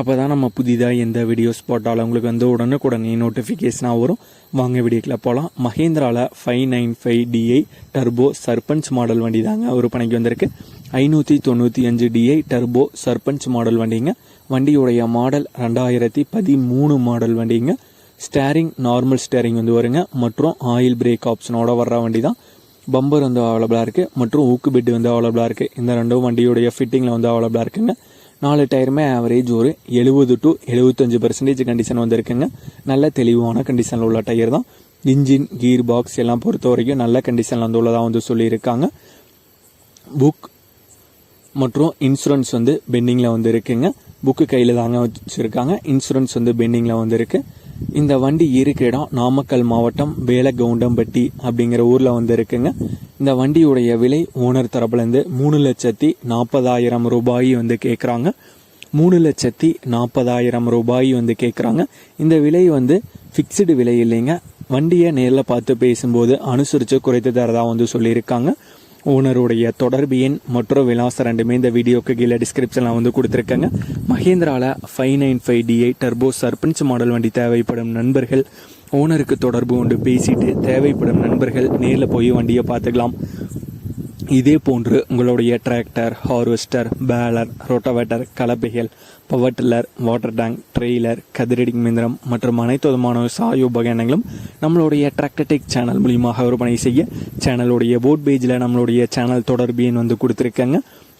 அப்போ தான் நம்ம புதிதாக எந்த வீடியோஸ் போட்டாலும் உங்களுக்கு வந்து உடனுக்குடனே நோட்டிஃபிகேஷனாக வரும். வாங்க வீடியோக்கில் போகலாம் மஹேந்திராவில் five nine five DI turbo Sarpanch model வண்டி தாங்க விற்பனைக்கு வந்திருக்கு. ஐநூற்றி தொண்ணூற்றி அஞ்சு டிஐ டர்போ சர்பஞ்ச் மாடல் வண்டிங்க. வண்டியுடைய மாடல் ரெண்டாயிரத்தி பதிமூணு மாடல் வண்டிங்க. ஸ்டேரிங் நார்மல் ஸ்டேரிங் வந்து வருங்க. மற்றும் ஆயில் பிரேக் ஆப்ஷனோட வர்ற வண்டி தான். பம்பர் வந்து அவைலபிளாக இருக்குது மற்றும் ஊக்கு பெட் வந்து அவைலபிளாக இருக்குது இந்த ரெண்டும் வண்டியுடைய ஃபிட்டிங்கில் வந்து அவைலபிளாக இருக்குங்க. நாலு டயருமே ஆவரேஜ் ஒரு எழுபது டு எழுபத்தஞ்சு பர்சன்டேஜ் கண்டிஷன் வந்திருக்குங்க. நல்ல தெளிவான கண்டிஷனில் உள்ள டயர் தான். இன்ஜின் கீர் பாக்ஸ் எல்லாம் பொறுத்த வரைக்கும் நல்ல கண்டிஷனில் வந்து உள்ளதாக வந்து சொல்லியிருக்காங்க. புக் மற்றும் இன்சூரன்ஸ் வந்து பெண்டிங்கில் வந்து இருக்குங்க. புக்கு கையில் தாங்க வச்சுருக்காங்க. இன்சூரன்ஸ் வந்து பெண்டிங்கில் வந்து இந்த வண்டி இருக்கிற இடம் நாமக்கல் மாவட்டம் வேலகவுண்டம்பட்டி அப்படிங்கிற ஊரில் வந்து இருக்குங்க. இந்த வண்டியுடைய விலை ஓனர் தரப்புலேருந்து மூணு லட்சத்தி நாற்பதாயிரம் ரூபாய் வந்து கேட்குறாங்க மூணு லட்சத்தி நாற்பதாயிரம் ரூபாய் வந்து கேட்குறாங்க இந்த விலை வந்து ஃபிக்ஸ்டு விலை இல்லைங்க. வண்டியை நேரில் பார்த்து பேசும்போது அனுசரித்து குறைத்து தரதாக வந்து சொல்லியிருக்காங்க. ஓனருடைய தொடர்பு எண் மற்றும் விலாசம் ரெண்டுமே இந்த வீடியோக்கு கீழே டிஸ்கிரிப்ஷனில் வந்து கொடுத்துருக்கேங்க. மஹேந்திராவில் five nine five DI turbo Sarpanch model வண்டி தேவைப்படும் நண்பர்கள் ஓனருக்கு தொடர்பு கொண்டு பேசிட்டு தேவைப்படும் நண்பர்கள் நேரில் போய் வண்டியை பார்த்துக்கலாம் இதே போன்று உங்களுடைய tractor harvester baler rotavator கலப்பைகள் power tiller water tank trailer கதிரடிங் மிந்திரம் மற்றும் அனைத்து விதமான சாய உபகரணங்களும் நம்மளுடைய டிராக்டர்டெக் சேனல் மூலியமாக விற்பனை செய்ய சேனலுடைய போட் பேஜில் நம்மளுடைய சேனல் தொடர்பு எண் வந்து கொடுத்துருக்கேங்க.